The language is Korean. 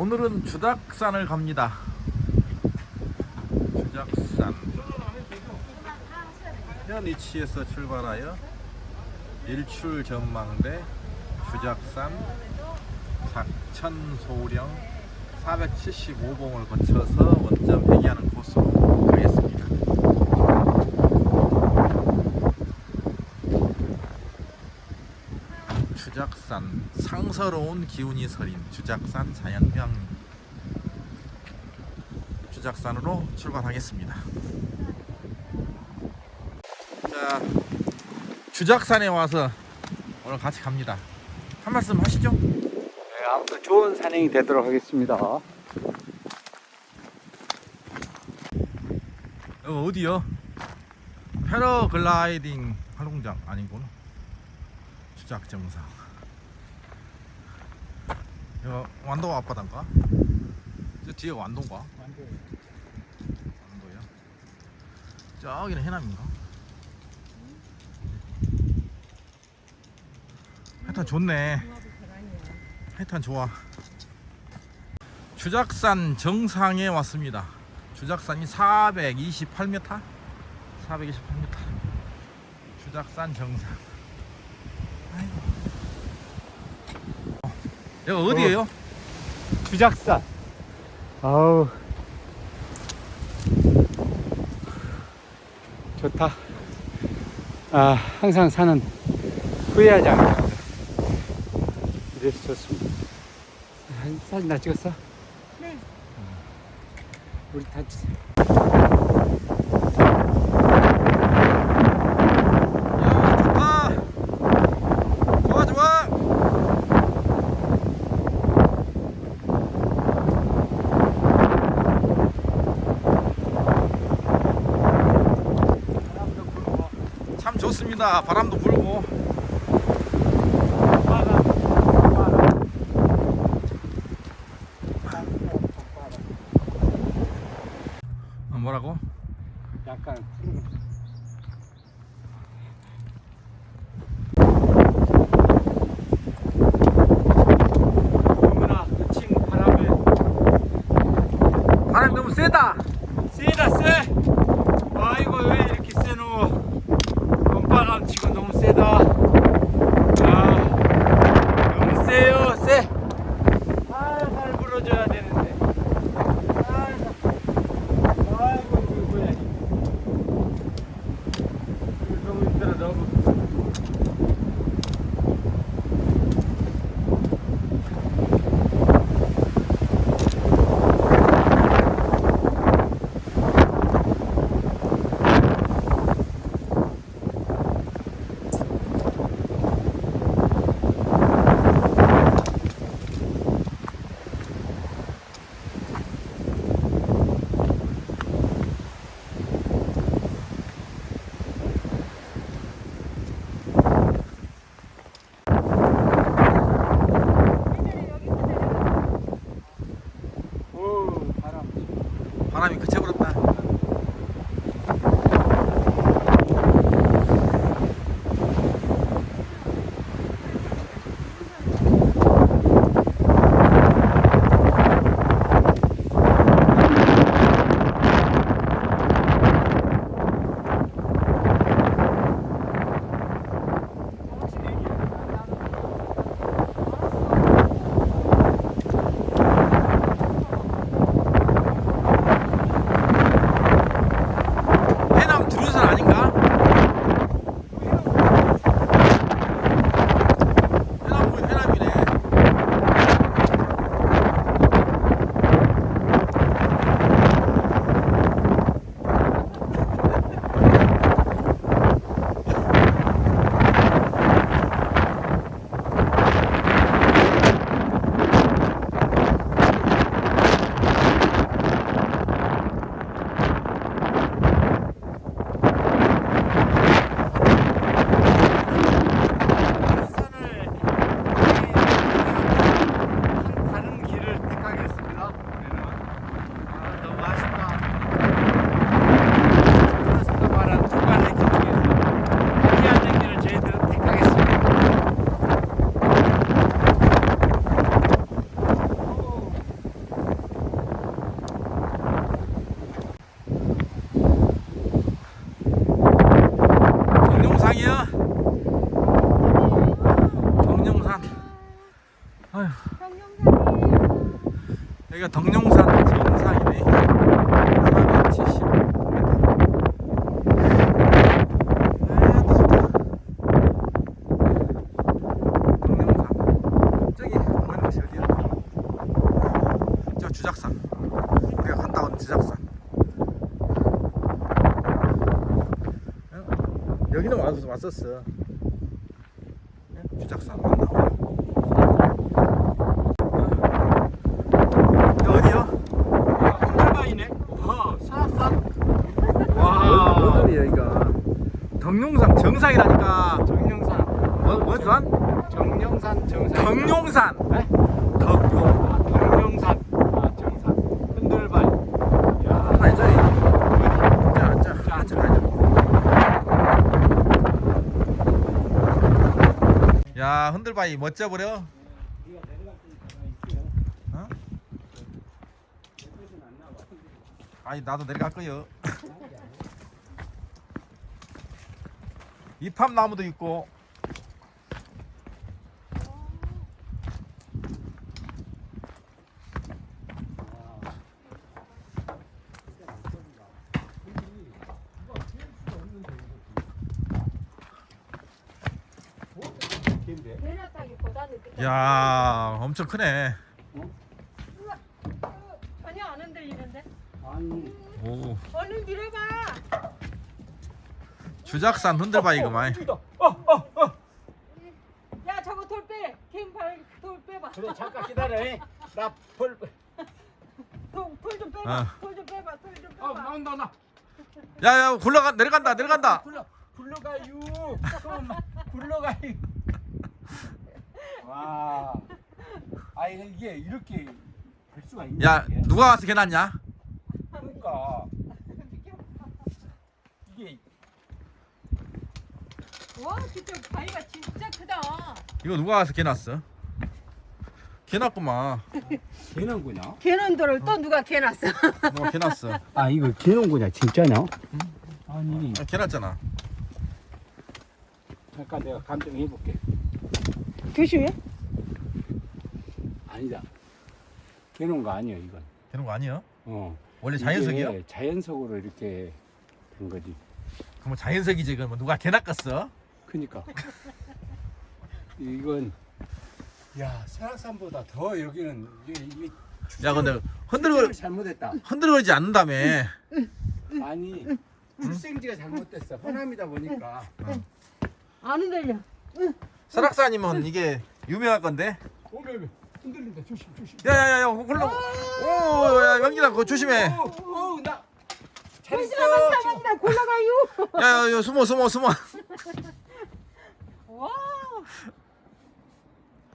오늘은 주닥산을 갑니다. 주작산 현 위치에서 출발하여 일출 전망대 주작산 작천 소령 475봉을 거쳐서 원점 회귀하는 코스로 가겠습니다. 주작산 상서로운 기운이 서린 주작산 자연병 주작산으로 출발하겠습니다. 자, 주작산에 와서 오늘 같이 갑니다. 한 말씀 하시죠. 네, 아무튼 좋은 산행이 되도록 하겠습니다. 어, 어디요? 패러글라이딩 활동장 아니구나. 주작 정상. 이거 완도 앞바다인가? 저 뒤에 완도인가? 완도야. 저기는 해남인가? 하여튼 좋네. 하여튼 좋아. 주작산 정상에 왔습니다. 주작산이 428m? 428m. 주작산 정상. 아이고. 어, 여기 어디예요? 주작산. 아우. 좋다. 아, 항상 산은 후회하지 않는다. 이래서 좋습니다. 사진, 나 찍었어? 네. 우리 다 찍- 야, 좋다. 좋아, 좋아. 참 좋습니다. 바람도 불 지금 너무 세다. 여기가 덕룡산 정상이네. 470. 아, 또 좋다. 덕룡산. 저기 보이는 곳이 어디야? 저 주작산. 우리가 갔다 온 주작산. 어? 여기는 와서 왔었어. 예? 주작산 맞나? 여 어디요? 홍달바이네. 와, 사산. 뭔 소리야 이거 덕룡산 정상이라니까 정령산. 뭐, 뭐 산? 정령산 정상. 덕룡산 네? 덕룡 아, 정령산. 아, 정산. 흔들바이. 야, 자 앉아 야 흔들바위 멋져 버려 어? 아니 나도 내려갈 거요 이팝 나무도 있고 내려타기보다는 그때 야 엄청 크네 전혀 안 흔들리는데. 아니. 오 얼른 밀어봐. 주작산 어, 어, 어. 야 저거 돌 빼. 개발돌 빼봐. 그래 잠깐 기다려. 나 벌. 돌좀 빼봐. 아. 돌 좀 빼봐. 돌 좀 어, 빼봐. 나온다 나. 야야 굴러가 내려간다 내려간다 굴러 굴러가요. 잠깐만 굴러가요. 와. 아 이게 이렇게 할 수가 있냐? 야 이게? 누가 와서 개놨냐 그러니까 이게 와 진짜 바위가 진짜 크다. 이거 누가 와서 개놨어 개놨구만 개는구냐? 개는 돌을 또 누가 개놨어? 누가 개놨어 아 이거 개는구냐 진짜냐? 아니 아, 개놨잖아 잠깐 내가 감정해 볼게. 조심해. 아니다. 개는 거 아니야 이건. 개는 거 아니야 어. 원래 자연석이야 이게 자연석으로 이렇게 된 거지. 그럼 자연석이지 그럼 누가 개놨겠어 그니까. 이건 야 설악산보다 더 여기는 이게, 이게 야 근데 출생을 흔들거 잘못했다. 흔들거리지 않는다며 아니 출생지가 잘못됐어. 호남이다 보니까. 안 흔들려. 설악산이면 이게 유명할 건데 오메 오메 흔들린다. 조심 조심. 야야야야 굴러 오야 명진아 그거 조심해 오나 잘했어. 나 골라가요. 야야 숨어 숨어 숨어 와